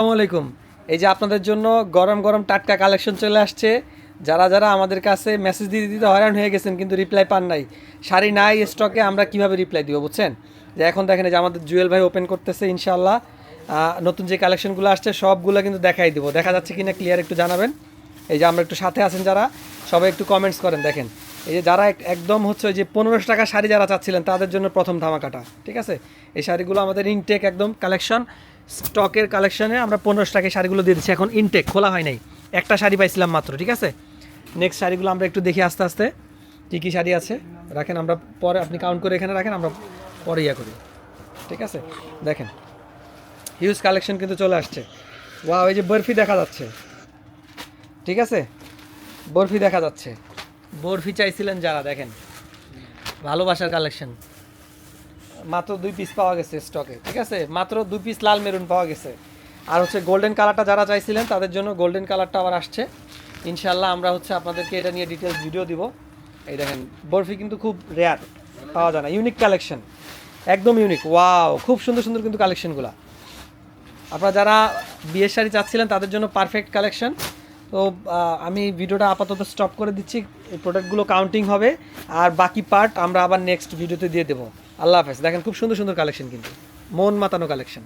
আসসালামু আলাইকুম। এই যে আপনাদের জন্য গরম গরম টাটকা কালেকশন চলে আসছে। যারা যারা আমাদের কাছে মেসেজ দিতে দিতে হয়রান হয়ে গেছেন কিন্তু রিপ্লাই পান নাই, শাড়ি নাই স্টকে আমরা কীভাবে রিপ্লাই দিব বুঝছেন? যে এখন দেখেন যে আমাদের জুয়েল ভাই ওপেন করতেছে ইনশাল্লাহ নতুন যে কালেকশনগুলো আসছে, সবগুলো কিন্তু দেখাই দিব। দেখা যাচ্ছে কিনা ক্লিয়ার একটু জানাবেন। এই যে আমরা একটু সাথে আছেন যারা, সবাই একটু কমেন্টস করেন, দেখেন। এই যে যারা একদম হচ্ছে যে পনেরোশো টাকা শাড়ি যারা চাচ্ছিলেন, তাদের জন্য প্রথম ধামাকাটা, ঠিক আছে? এই শাড়িগুলো আমাদের ইনটেক একদম কালেকশন স্টকের কালেকশনে আমরা পনেরোশো টাকায় শাড়িগুলো দিয়ে দিচ্ছি। এখন ইনটেক খোলা হয় নাই। একটা শাড়ি পাইছিলাম মাত্র, ঠিক আছে? নেক্সট শাড়িগুলো আমরা একটু দেখি আস্তে আস্তে, কী কী শাড়ি আছে। রাখেন, আমরা পরে আপনি কাউন্ট করে এখানে রাখেন, আমরা পরে ইয়া করি। ঠিক আছে? দেখেন হিউজ কালেকশন কিন্তু চলে আসছে। ওয়াও ওই যে বরফি দেখা যাচ্ছে। ঠিক আছে? বরফি দেখা যাচ্ছে। বরফি চাইছিলেন যারা, দেখেন। ভালোবাসার কালেকশন মাত্র দুই পিস পাওয়া গেছে স্টকে ঠিক আছে? মাত্র দুই পিস লাল মেরুন পাওয়া গেছে। আর হচ্ছে গোল্ডেন কালারটা যারা চাইছিলেন, তাদের জন্য গোল্ডেন কালারটা আবার আসছে। ইনশাল্লাহ আমরা হচ্ছে আপনাদেরকে এটা নিয়ে ডিটেলস ভিডিও দিব। এই দেখেন, বরফি কিন্তু খুব রেয়ার পাওয়া যায় না ইউনিক কালেকশন একদম ইউনিক ওয়াও খুব সুন্দর সুন্দর কিন্তু কালেকশনগুলা আপনারা যারা বিয়ের শাড়ি চাচ্ছিলেন, তাদের জন্য পারফেক্ট কালেকশন তো আমি ভিডিওটা আপাতত স্টপ করে দিচ্ছি, এই প্রোডাক্টগুলো কাউন্টিং হবে। আর বাকি পার্ট আমরা আবার নেক্সট ভিডিওতে দিয়ে দেবো। আল্লাহ হাফেজ। দেখেন খুব সুন্দর সুন্দর কালেকশন কিন্তু। মন মাতানো কালেকশন